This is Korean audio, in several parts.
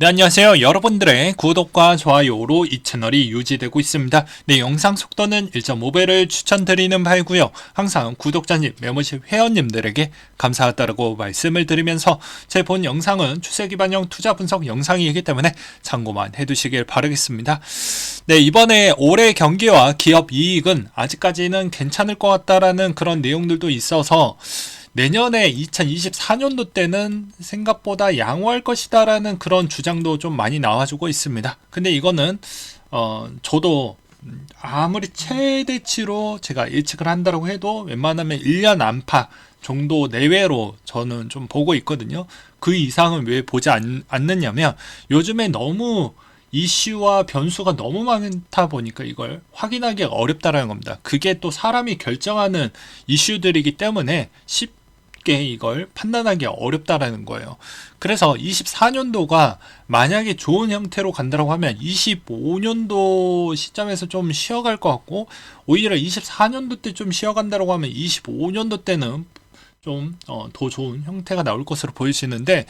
네, 안녕하세요. 여러분들의 구독과 좋아요로 이 채널이 유지되고 있습니다. 네, 영상 속도는 1.5배를 추천드리는 바이고요. 항상 구독자님, 메모십 회원님들에게 감사하다고 말씀을 드리면서 제 본 영상은 추세 기반형 투자 분석 영상이기 때문에 참고만 해두시길 바라겠습니다. 네, 이번에 올해 경기와 기업 이익은 아직까지는 괜찮을 것 같다라는 그런 내용들도 있어서 내년에 2024년도 때는 생각보다 양호할 것이다 라는 그런 주장도 좀 많이 나와주고 있습니다. 근데 이거는 어 저도 아무리 최대치로 제가 예측을 한다고 해도 웬만하면 1년 안팎 정도 내외로 저는 좀 보고 있거든요. 그 이상은 왜 보지 않, 않느냐면 요즘에 너무 이슈와 변수가 너무 많다 보니까 이걸 확인하기 어렵다라는 겁니다. 그게 또 사람이 결정하는 이슈들이기 때문에 쉽 게 이걸 판단하기 어렵다라는 거예요. 그래서 24년도가 만약에 좋은 형태로 간다고 하면 25년도 시점에서 좀 쉬어갈 것 같고 오히려 24년도 때 좀 쉬어간다고 하면 25년도 때는 좀더 좋은 형태가 나올 것으로 보이시는데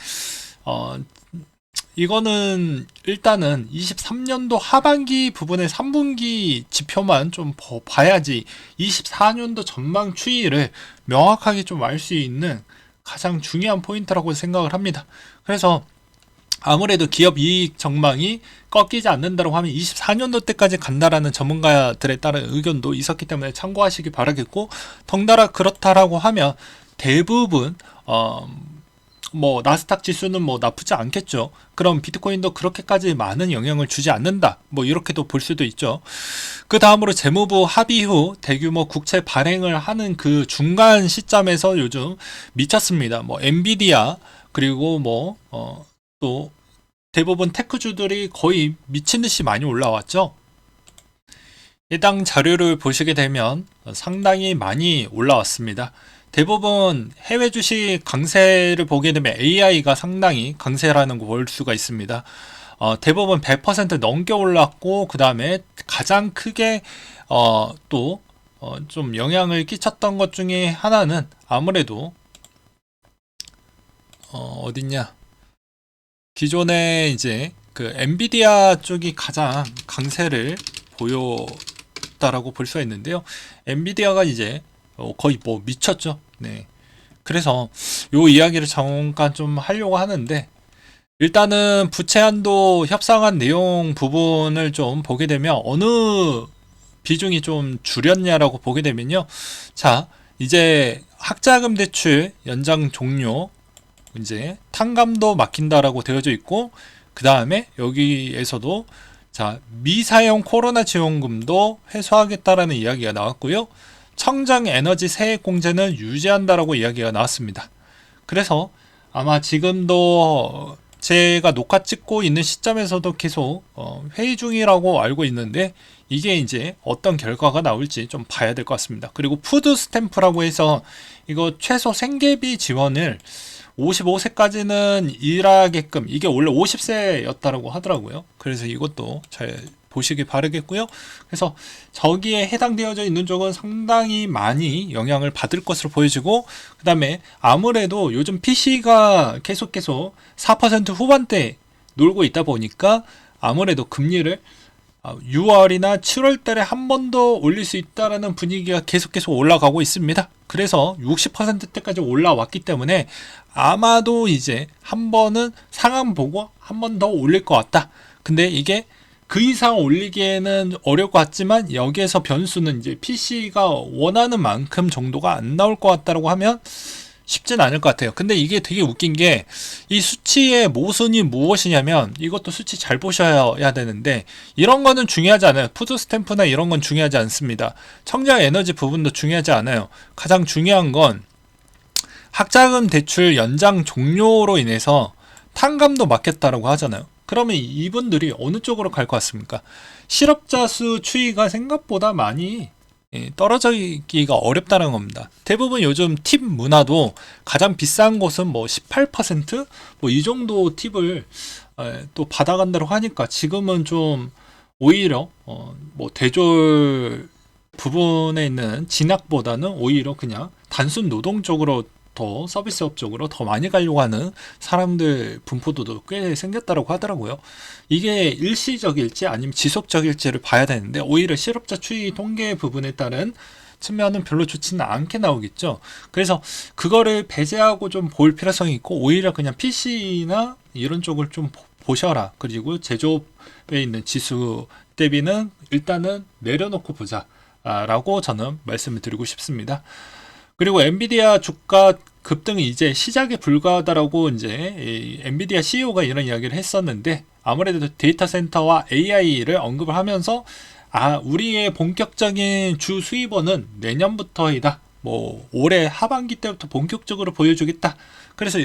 어, 이거는 일단은 23년도 하반기 부분의 3분기 지표만 좀 보- 봐야지 24년도 전망 추이를 명확하게 좀 알 수 있는 가장 중요한 포인트라고 생각을 합니다. 그래서 아무래도 기업 이익 전망이 꺾이지 않는다고 하면 24년도 때까지 간다라는 전문가들에 따른 의견도 있었기 때문에 참고하시기 바라겠고 덩달아 그렇다라고 하면 대부분 어, 뭐 나스닥 지수는 뭐 나쁘지 않겠죠. 그럼 비트코인도 그렇게까지 많은 영향을 주지 않는다. 뭐 이렇게도 볼 수도 있죠. 그 다음으로 재무부 합의 후 대규모 국채 발행을 하는 그 중간 시점에서 요즘 미쳤습니다. 뭐 엔비디아 그리고 뭐 어, 또 대부분 테크주들이 거의 미친 듯이 많이 올라왔죠. 해당 자료를 보시게 되면 상당히 많이 올라왔습니다. 대부분 해외 주식 강세를 보게 되면 AI가 상당히 강세라는 거볼 수가 있습니다. 어, 대부분 100% 넘게 올랐고 그 다음에 가장 크게 어, 또좀 영향을 끼쳤던 것 중에 하나는 아무래도 어, 어딨냐 기존에 이제 그 엔비디아 쪽이 가장 강세를 보였다라고 볼 수가 있는데요. 엔비디아가 이제 어, 거의 뭐 미쳤죠. 네. 그래서 요 이야기를 잠깐 좀 하려고 하는데 일단은 부채 한도 협상한 내용 부분을 좀 보게 되면 어느 비중이 좀 줄였냐라고 보게 되면요. 자, 이제 학자금 대출 연장 종료 이제 탕감도 막힌다라고 되어져 있고 그 다음에 여기에서도 자 미사용 코로나 지원금도 회수하겠다라는 이야기가 나왔고요. 청정 에너지 세액 공제는 유지한다라고 이야기가 나왔습니다. 그래서 아마 지금도 제가 녹화 찍고 있는 시점에서도 계속 어, 회의 중이라고 알고 있는데 이게 이제 어떤 결과가 나올지 좀 봐야 될 것 같습니다. 그리고 푸드 스탬프라고 해서 이거 최소 생계비 지원을 55세까지는 일하게끔 이게 원래 50세였다라고 하더라고요. 그래서 이것도 잘 보시기 바라겠고요. 그래서 저기에 해당되어져 있는 쪽은 상당히 많이 영향을 받을 것으로 보여지고 그 다음에 아무래도 요즘 PC가 계속 계속 4% 후반대 놀고 있다 보니까 아무래도 금리를 6월이나 7월 달에 한 번 더 올릴 수 있다라는 분위기가 계속 계속 올라가고 있습니다. 그래서 60%대까지 올라왔기 때문에 아마도 이제 한 번은 상황 보고 한 번 더 올릴 것 같다. 근데 이게 그 이상 올리기에는 어려울 것 같지만 여기에서 변수는 이제 PC가 원하는 만큼 정도가 안 나올 것 같다라고 하면 쉽진 않을 것 같아요. 근데 이게 되게 웃긴 게 이 수치의 모순이 무엇이냐면 이것도 수치 잘 보셔야 되는데 이런 거는 중요하지 않아요. 푸드 스탬프나 이런 건 중요하지 않습니다. 청정 에너지 부분도 중요하지 않아요. 가장 중요한 건 학자금 대출 연장 종료로 인해서 탕감도 막혔다라고 하잖아요. 그러면 이분들이 어느 쪽으로 갈 것 같습니까? 실업자 수 추이가 생각보다 많이 예, 떨어지기가 어렵다는 겁니다. 대부분 요즘 팁 문화도 가장 비싼 곳은 뭐 18%뭐 이 정도 팁을 에, 또 받아간다고 하니까 지금은 좀 오히려 어, 뭐 대졸 부분에 있는 진학보다는 오히려 그냥 단순 노동 쪽으로 더 서비스업 쪽으로 더 많이 가려고 하는 사람들 분포도 꽤 생겼다고 하더라고요. 이게 일시적일지 아니면 지속적일지를 봐야 되는데 오히려 실업자 추이 통계 부분에 따른 측면은 별로 좋지는 않게 나오겠죠. 그래서 그거를 배제하고 좀 볼 필요성이 있고 오히려 그냥 PC나 이런 쪽을 좀 보- 보셔라. 그리고 제조업에 있는 지수 대비는 일단은 내려놓고 보자. 아, 라고 저는 말씀을 드리고 싶습니다. 그리고 엔비디아 주가 급등이 이제 시작에 불과하다라고 이제 이 엔비디아 CEO가 이런 이야기를 했었는데 아무래도 데이터 센터와 AI를 언급을 하면서 아 우리의 본격적인 주 수입원은 내년부터이다. 뭐 올해 하반기 때부터 본격적으로 보여주겠다. 그래서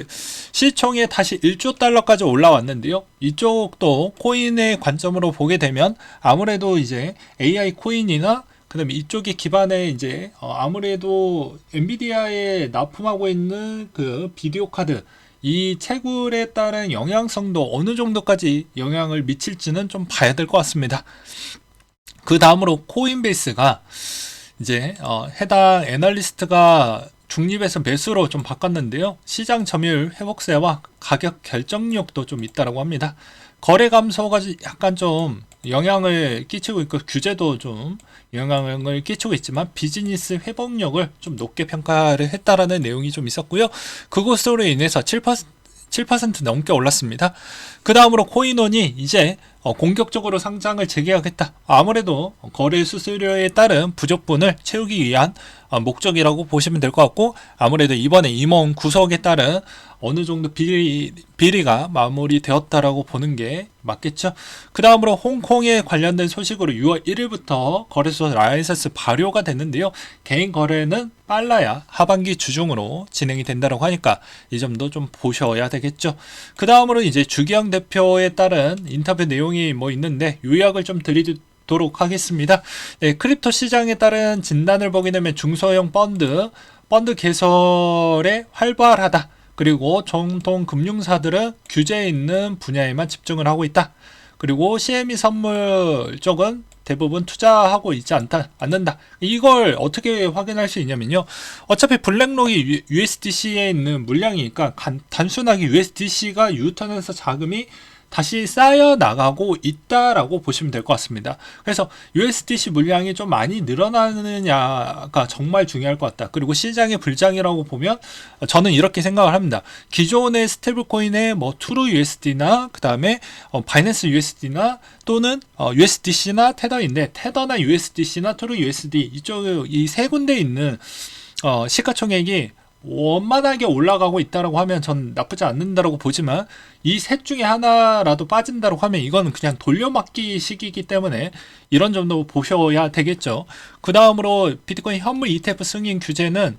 시총이 다시 1조 달러까지 올라왔는데요. 이쪽도 코인의 관점으로 보게 되면 아무래도 이제 AI 코인이나 그다음에 이쪽에 기반에 이제 어, 아무래도 엔비디아에 납품하고 있는 그 비디오 카드 이 채굴에 따른 영향성도 어느 정도까지 영향을 미칠지는 좀 봐야 될 것 같습니다. 그 다음으로 코인베이스가 이제 어, 해당 애널리스트가 중립에서 매수로 좀 바꿨는데요. 시장 점유율 회복세와 가격 결정력도 좀 있다라고 합니다. 거래 감소가 약간 좀 영향을 끼치고 있고 규제도 좀 영향을 끼치고 있지만 비즈니스 회복력을 좀 높게 평가를 했다라는 내용이 좀 있었고요. 그것으로 인해서 7% 7% 넘게 올랐습니다. 그 다음으로 코인원이 이제 어, 공격적으로 상장을 재계약했다. 아무래도 거래 수수료에 따른 부족분을 채우기 위한 어, 목적이라고 보시면 될 것 같고 아무래도 이번에 임원 구속에 따른 어느 정도 비리, 비리가 마무리되었다라고 보는 게 맞겠죠. 그 다음으로 홍콩에 관련된 소식으로 6월 1일부터 거래소 라이선스 발효가 됐는데요. 개인 거래는 빨라야 하반기 주중으로 진행이 된다고 하니까 이 점도 좀 보셔야 되겠죠. 그 다음으로 이제 주기영 대표에 따른 인터뷰 내용이 뭐 있는데 요약을 좀 드리도록 하겠습니다. 네, 크립토 시장에 따른 진단을 보게 되면 중소형 펀드, 펀드 개설에 활발하다. 그리고 정통 금융사들은 규제 있는 분야에만 집중을 하고 있다. 그리고 CME 선물 쪽은 대부분 투자하고 있지 않다, 않는다. 이걸 어떻게 확인할 수 있냐면요. 어차피 블랙록이 USDC에 있는 물량이니까 간- 단순하게 USDC가 유턴해서 자금이 다시 쌓여 나가고 있다라고 보시면 될 것 같습니다. 그래서 USDC 물량이 좀 많이 늘어나느냐가 정말 중요할 것 같다. 그리고 시장의 불장이라고 보면 저는 이렇게 생각을 합니다. 기존의 스테이블 코인의 뭐 투루 USD나 그 다음에 어, 바이낸스 USD나 또는 어, USDC나 테더인데 테더나 USDC나 투루 USD 이쪽 이 세 군데 있는 어, 시가총액이 원만하게 올라가고 있다라고 하면 전 나쁘지 않는다라고 보지만 이 셋 중에 하나라도 빠진다고 하면 이거는 그냥 돌려막기 식이기 때문에 이런 점도 보셔야 되겠죠. 그 다음으로 비트코인 현물 ETF 승인 규제는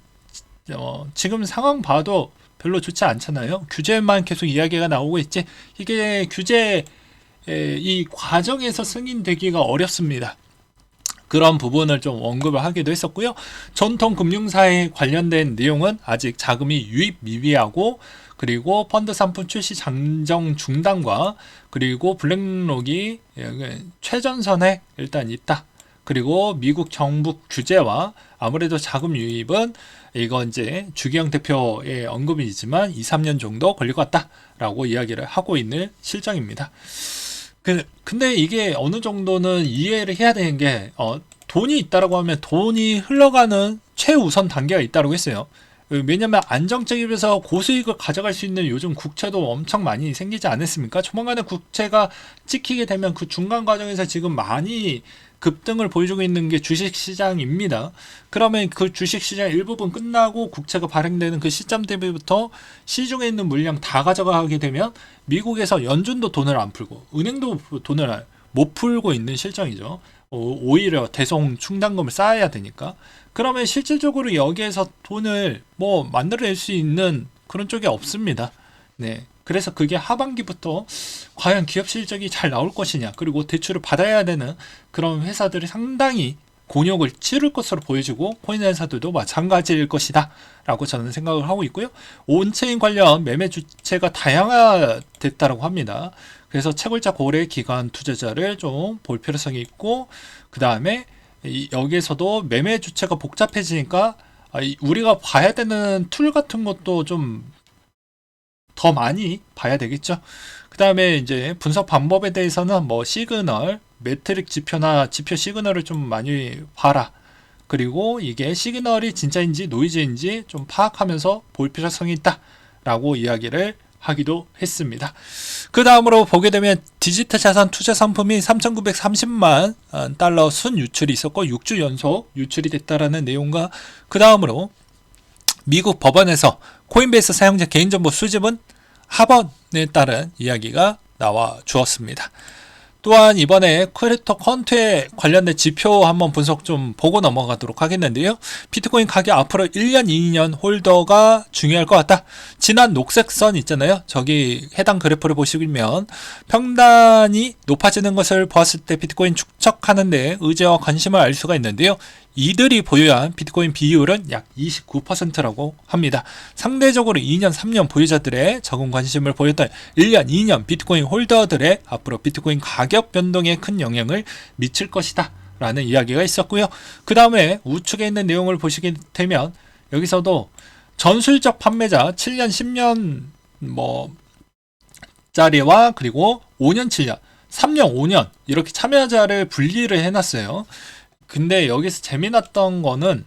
어, 지금 상황 봐도 별로 좋지 않잖아요. 규제만 계속 이야기가 나오고 있지 이게 규제 에, 이 과정에서 승인되기가 어렵습니다. 그런 부분을 좀 언급을 하기도 했었고요. 전통 금융사에 관련된 내용은 아직 자금이 유입 미비하고 그리고 펀드 상품 출시 잠정 중단과 그리고 블랙록이 최전선에 일단 있다. 그리고 미국 정부 규제와 아무래도 자금 유입은 이거 이제 주기영 대표의 언급이지만 2, 3년 정도 걸릴 것 같다라고 이야기를 하고 있는 실정입니다. 그, 근데 이게 어느 정도는 이해를 해야 되는 게, 어, 돈이 있다라고 하면 돈이 흘러가는 최우선 단계가 있다고 했어요. 왜냐면 안정적이면서 고수익을 가져갈 수 있는 요즘 국채도 엄청 많이 생기지 않았습니까? 조만간에 국채가 찍히게 되면 그 중간 과정에서 지금 많이 급등을 보여주고 있는 게 주식 시장입니다. 그러면 그 주식 시장 일부분 끝나고 국채가 발행되는 그 시점 대비부터 시중에 있는 물량 다 가져가게 되면 미국에서 연준도 돈을 안 풀고 은행도 돈을 못 풀고 있는 실정이죠. 어, 오히려 대송 충당금을 쌓아야 되니까. 그러면 실질적으로 여기에서 돈을 뭐 만들어낼 수 있는 그런 쪽이 없습니다. 네. 그래서 그게 하반기부터 과연 기업 실적이 잘 나올 것이냐, 그리고 대출을 받아야 되는 그런 회사들이 상당히 곤욕을 치를 것으로 보여지고 코인 회사들도 마찬가지일 것이다 라고 저는 생각을 하고 있고요. 온체인 관련 매매 주체가 다양화됐다고 합니다. 그래서 채굴자 고래 기관 투자자를 좀 볼 필요성이 있고 그 다음에 여기에서도 매매 주체가 복잡해지니까 아, 이- 우리가 봐야 되는 툴 같은 것도 좀 더 많이 봐야 되겠죠. 그 다음에 이제 분석 방법에 대해서는 뭐 시그널, 매트릭 지표나 지표 시그널을 좀 많이 봐라. 그리고 이게 시그널이 진짜인지 노이즈인지 좀 파악하면서 볼 필요성이 있다 라고 이야기를 하기도 했습니다. 그 다음으로 보게 되면 디지털 자산 투자 상품이 3,930만 달러 순 유출이 있었고 6주 연속 유출이 됐다라는 내용과 그 다음으로 미국 법원에서 코인베이스 사용자 개인정보 수집은 하번에 따른 이야기가 나와 주었습니다. 또한 이번에 크립토 컨트에 관련된 지표 한번 분석 좀 보고 넘어가도록 하겠는데요. 비트코인 가격 앞으로 1년, 2년 홀더가 중요할 것 같다. 지난 녹색 선 있잖아요. 저기 해당 그래프를 보시면 평단이 높아지는 것을 보았을 때 비트코인 축적하는데 의지와 관심을 알 수가 있는데요. 이들이 보유한 비트코인 비율은 약 29%라고 합니다. 상대적으로 2년, 3년 보유자들의 적은 관심을 보였던 1년, 2년 비트코인 홀더들의 앞으로 비트코인 가격 변동에 큰 영향을 미칠 것이다. 라는 이야기가 있었고요. 그 다음에 우측에 있는 내용을 보시게 되면 여기서도 전술적 판매자 7년, 10년 뭐 짜리와 그리고 5년, 7년, 3년, 5년 이렇게 참여자를 분리를 해놨어요. 근데 여기서 재미났던 거는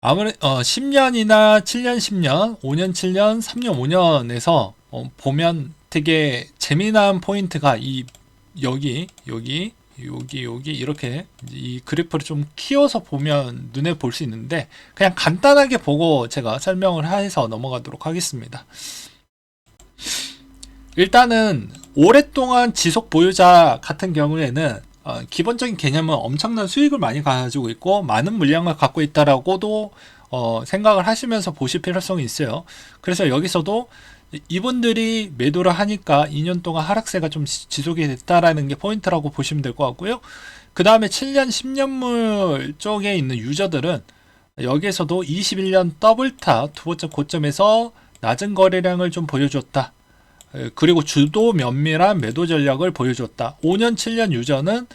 아무리 어 10년이나 7년 10년, 5년 7년, 3년 5년에서 어, 보면 되게 재미난 포인트가 이 여기 여기 여기 여기 이렇게 이 그래프를 좀 키워서 보면 눈에 볼 수 있는데 그냥 간단하게 보고 제가 설명을 해서 넘어가도록 하겠습니다. 일단은 오랫동안 지속 보유자 같은 경우에는 어, 기본적인 개념은 엄청난 수익을 많이 가지고 있고 많은 물량을 갖고 있다라고도 어, 생각을 하시면서 보실 필요성이 있어요. 그래서 여기서도 이분들이 매도를 하니까 2년 동안 하락세가 좀 지- 지속이 됐다라는 게 포인트라고 보시면 될 것 같고요. 그 다음에 7년, 10년물 쪽에 있는 유저들은 여기에서도 21년 더블타 두 번째 고점에서 낮은 거래량을 좀 보여줬다. 에, 그리고 주도 면밀한 매도 전략을 보여줬다. 5년, 7년 유저는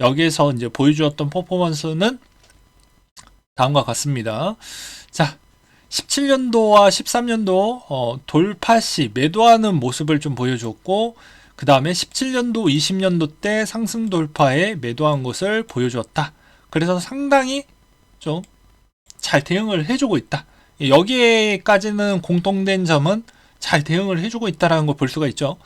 여기에서 이제 보여주었던 퍼포먼스는 다음과 같습니다. 자, 17년도와 13년도 어, 돌파 시 매도하는 모습을 좀 보여줬고, 그 다음에 17년도, 20년도 때 상승 돌파에 매도한 것을 보여주었다. 그래서 상당히 좀 잘 대응을 해주고 있다. 여기에까지는 공통된 점은 잘 대응을 해주고 있다는 걸 볼 수가 있죠.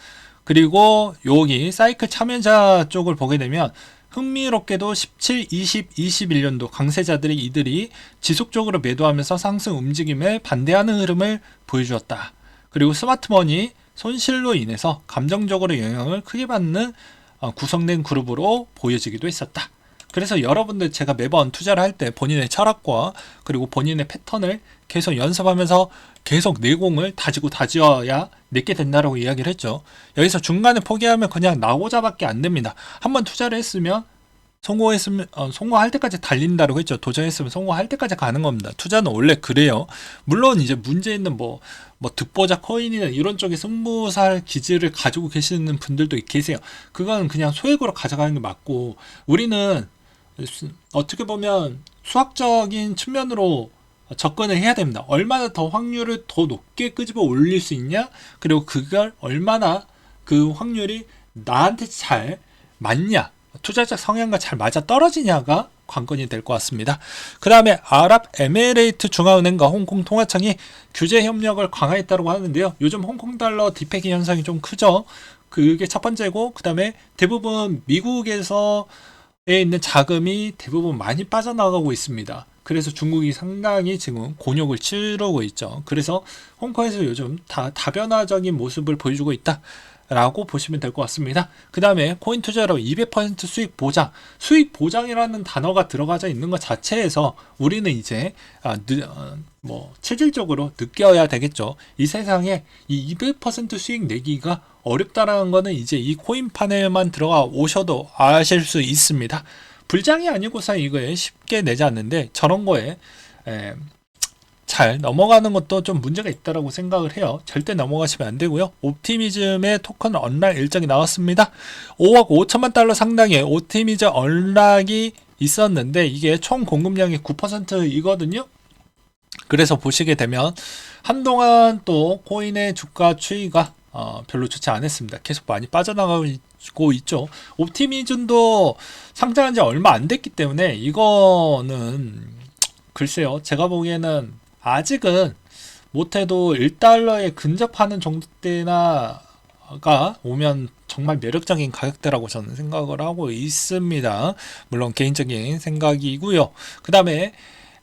그리고 여기 사이클 참여자 쪽을 보게 되면 흥미롭게도 17, 20, 21년도 강세자들이 이들이 지속적으로 매도하면서 상승 움직임에 반대하는 흐름을 보여주었다. 그리고 스마트머니 손실로 인해서 감정적으로 영향을 크게 받는 어, 구성된 그룹으로 보여지기도 했었다. 그래서 여러분들 제가 매번 투자를 할 때 본인의 철학과 그리고 본인의 패턴을 계속 연습하면서 계속 내공을 다지고 다져야 내게 된다라고 이야기를 했죠. 여기서 중간에 포기하면 그냥 나고자밖에 안 됩니다. 한번 투자를 했으면 성공했으면 어, 성공할 때까지 달린다라고 했죠. 도전했으면 성공할 때까지 가는 겁니다. 투자는 원래 그래요. 물론 이제 문제 있는 뭐, 뭐 득보자 코인이나 이런 쪽에 승부살 기질을 가지고 계시는 분들도 계세요. 그건 그냥 소액으로 가져가는 게 맞고 우리는 수- 어떻게 보면 수학적인 측면으로 접근을 해야 됩니다. 얼마나 더 확률을 더 높게 끄집어 올릴 수 있냐? 그리고 그걸 얼마나 그 확률이 나한테 잘 맞냐? 투자자 성향과 잘 맞아 떨어지냐가 관건이 될 것 같습니다. 그 다음에 아랍 에미레이트 중앙은행과 홍콩 통화청이 규제 협력을 강화했다고 하는데요. 요즘 홍콩 달러 디페기 현상이 좀 크죠. 그게 첫 번째고, 그 다음에 대부분 미국에서 에 있는 자금이 대부분 많이 빠져나가고 있습니다. 그래서 중국이 상당히 지금 곤욕을 치르고 있죠. 그래서 홍콩에서 요즘 다 다변화적인 모습을 보여주고 있다. 라고 보시면 될 것 같습니다. 그 다음에 코인 투자로 200% 수익 보장, 수익 보장이라는 단어가 들어가져 있는 것 자체에서 우리는 이제 아, 느, 어, 뭐 체질적으로 느껴야 되겠죠. 이 세상에 이 200% 수익 내기가 어렵다라는 거는 이제 이 코인 판에만 들어가 오셔도 아실 수 있습니다. 불장이 아니고서 이거에 쉽게 내지 않는데 저런 거에 에, 잘 넘어가는 것도 좀 문제가 있다라고 생각을 해요. 절대 넘어가시면 안 되고요. 옵티미즘의 토큰 언락 일정이 나왔습니다. 5억 5천만 달러 상당의 옵티미즘 언락이 있었는데 이게 총 공급량이 9%이거든요. 그래서 보시게 되면 한동안 또 코인의 주가 추이가 어, 별로 좋지 않았습니다. 계속 많이 빠져나가고 있죠. 옵티미즘도 상장한 지 얼마 안 됐기 때문에 이거는 글쎄요. 제가 보기에는 아직은 못해도 1달러에 근접하는 정도 때나가 오면 정말 매력적인 가격대라고 저는 생각을 하고 있습니다. 물론 개인적인 생각이고요. 그 다음에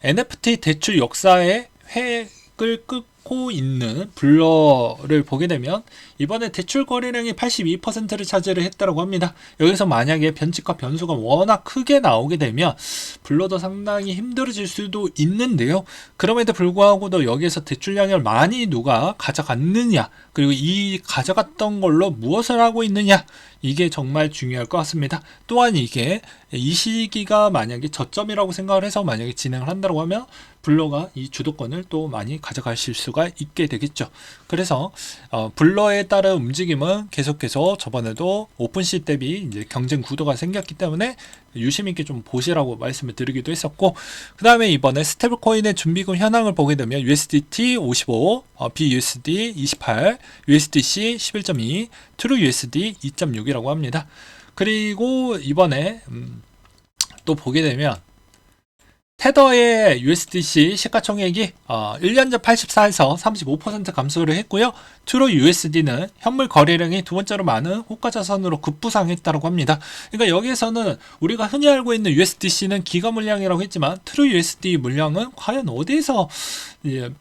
NFT 대출 역사의 획을 끊고 있는 블러를 보게 되면 이번에 대출 거래량이 82%를 차지를 했다고 합니다. 여기서 만약에 변칙과 변수가 워낙 크게 나오게 되면 블러도 상당히 힘들어질 수도 있는데요. 그럼에도 불구하고도 여기에서 대출량을 많이 누가 가져갔느냐 그리고 이 가져갔던 걸로 무엇을 하고 있느냐 이게 정말 중요할 것 같습니다. 또한 이게 이 시기가 만약에 저점이라고 생각을 해서 만약에 진행을 한다고 하면 블러가 이 주도권을 또 많이 가져가실 수가 있게 되겠죠. 그래서 어, 블러에 따른 움직임은 계속해서 저번에도 오픈시 대비 이제 경쟁 구도가 생겼기 때문에 유심 있게 좀 보시라고 말씀을 드리기도 했었고 그 다음에 이번에 스테블 코인의 준비금 현황을 보게 되면 USDT 55, 어, BUSD 28, USDC 11.2, TrueUSD 2.6이라고 합니다. 그리고 이번에 음, 또 보게 되면 테더의 USDC 시가총액이 어, 1년 전 84에서 35% 감소를 했고요. 트루 USD는 현물 거래량이 두 번째로 많은 호가 자산으로 급부상했다고 합니다. 그러니까 여기에서는 우리가 흔히 알고 있는 USDC는 기가 물량이라고 했지만 트루 USD 물량은 과연 어디에서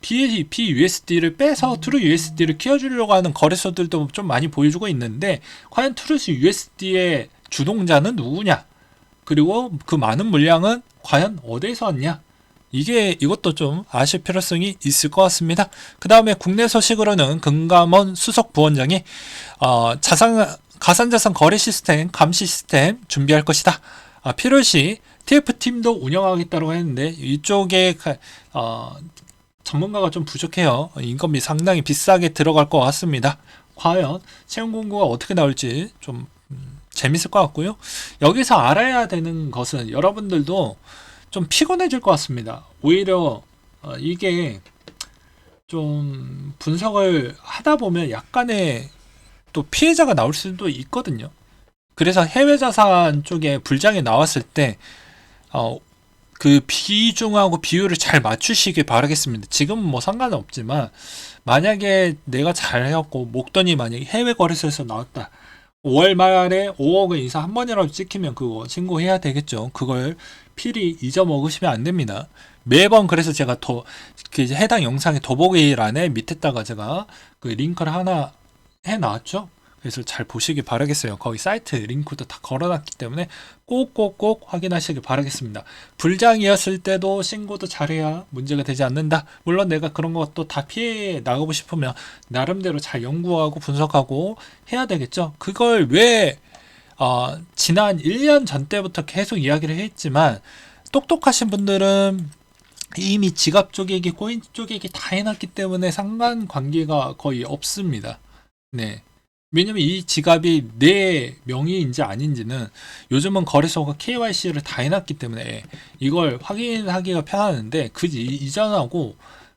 P, PUSD를 빼서 트루 USD를 키워주려고 하는 거래소들도 좀 많이 보여주고 있는데 과연 트루 USD의 주동자는 누구냐? 그리고 그 많은 물량은 과연 어디에서 왔냐? 이게 이것도 좀 아실 필요성이 있을 것 같습니다. 그 다음에 국내 소식으로는 금감원 수석 부원장이 어, 자산 가산자산 거래 시스템 감시 시스템 준비할 것이다. 아, 필요시 TF 팀도 운영하겠다고 했는데 이쪽에 어, 전문가가 좀 부족해요. 인건비 상당히 비싸게 들어갈 것 같습니다. 과연 채용 공고가 어떻게 나올지 좀 재밌을 것 같고요. 여기서 알아야 되는 것은 여러분들도 좀 피곤해질 것 같습니다. 오히려 어, 이게 좀 분석을 하다 보면 약간의 또 피해자가 나올 수도 있거든요. 그래서 해외 자산 쪽에 불장이 나왔을 때, 어, 그 비중하고 비율을 잘 맞추시길 바라겠습니다. 지금은 뭐 상관은 없지만, 만약에 내가 잘 해갖고, 목돈이 만약에 해외 거래소에서 나왔다. 5월 말에 5억을 인사 한 번이라도 찍히면 그거 신고해야 되겠죠. 그걸 필히 잊어먹으시면 안 됩니다. 매번 그래서 제가 더, 그 해당 영상의 더보기란에 밑에다가 제가 그 링크를 하나 해 놨죠. 그래서 잘 보시기 바라겠어요. 거기 사이트 링크도 다 걸어놨기 때문에 꼭꼭꼭 확인하시길 바라겠습니다. 불장이었을 때도 신고도 잘해야 문제가 되지 않는다. 물론 내가 그런 것도 다 피해 나가고 싶으면 나름대로 잘 연구하고 분석하고 해야 되겠죠. 그걸 왜 어, 지난 1년 전 때부터 계속 이야기를 했지만 똑똑하신 분들은 이미 지갑 쪼개기, 코인 쪼개기 다 해놨기 때문에 상관관계가 거의 없습니다. 네. 왜냐면 이 지갑이 내 명의인지 아닌지는 요즘은 거래소가 KYC를 다 해놨기 때문에 이걸 확인하기가 편하는데 그 이전하고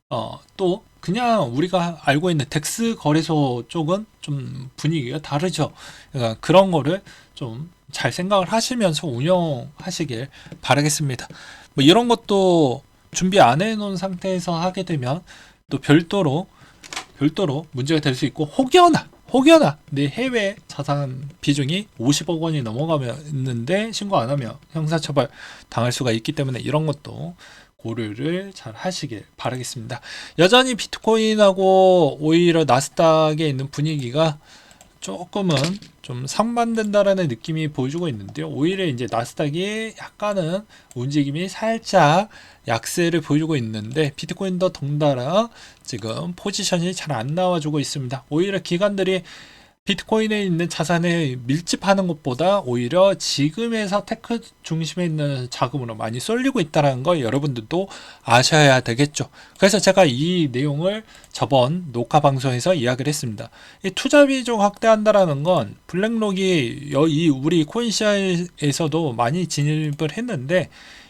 어, 또 그냥 우리가 알고 있는 덱스 거래소 쪽은 좀 분위기가 다르죠. 그러니까 그런 거를 좀 잘 생각을 하시면서 운영하시길 바라겠습니다. 뭐 이런 것도 준비 안 해놓은 상태에서 하게 되면 또 별도로 별도로 문제가 될 수 있고 혹여나 혹여나 내 해외 자산 비중이 50억 원이 넘어가면있는데 신고 안 하면 형사처벌 당할 수가 있기 때문에 이런 것도 고려를 잘 하시길 바라겠습니다. 여전히 비트코인하고 오히려 나스닥에 있는 분위기가 조금은 좀 상반된다라는 느낌이 보여주고 있는데요. 오히려 이제 나스닥이 약간은 움직임이 살짝 약세를 보여주고 있는데 비트코인도 덩달아 지금 포지션이 잘 안 나와주고 있습니다. 오히려 기관들이 비트코인에 있는 자산에 밀집하는 것보다 오히려 지금에서 테크 중심에 있는 자금으로 많이 쏠리고 있다는 걸 여러분들도 아셔야 되겠죠. 그래서 제가 이 내용을 저번 녹화 방송에서 이야기를 했습니다. 이 투자 비중 확대한다라는 건 블랙록이 여- 이 우리 코인시아에서도 많이 진입을 했는데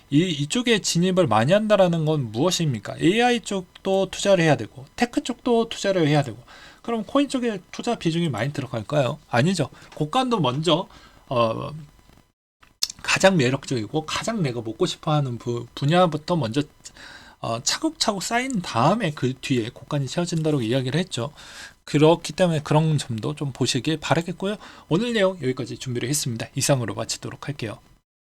이, 이쪽에 진입을 많이 한다라는 건 무엇입니까? AI 쪽도 투자를 해야 되고 테크 쪽도 투자를 해야 되고 그럼 코인 쪽에 투자 비중이 많이 들어갈까요? 아니죠. 고간도 먼저 어, 가장 매력적이고 가장 내가 먹고 싶어하는 부, 분야부터 먼저 어, 차곡차곡 쌓인 다음에 그 뒤에 고간이 채워진다고 이야기를 했죠. 그렇기 때문에 그런 점도 좀 보시길 바라겠고요. 오늘 내용 여기까지 준비를 했습니다. 이상으로 마치도록 할게요.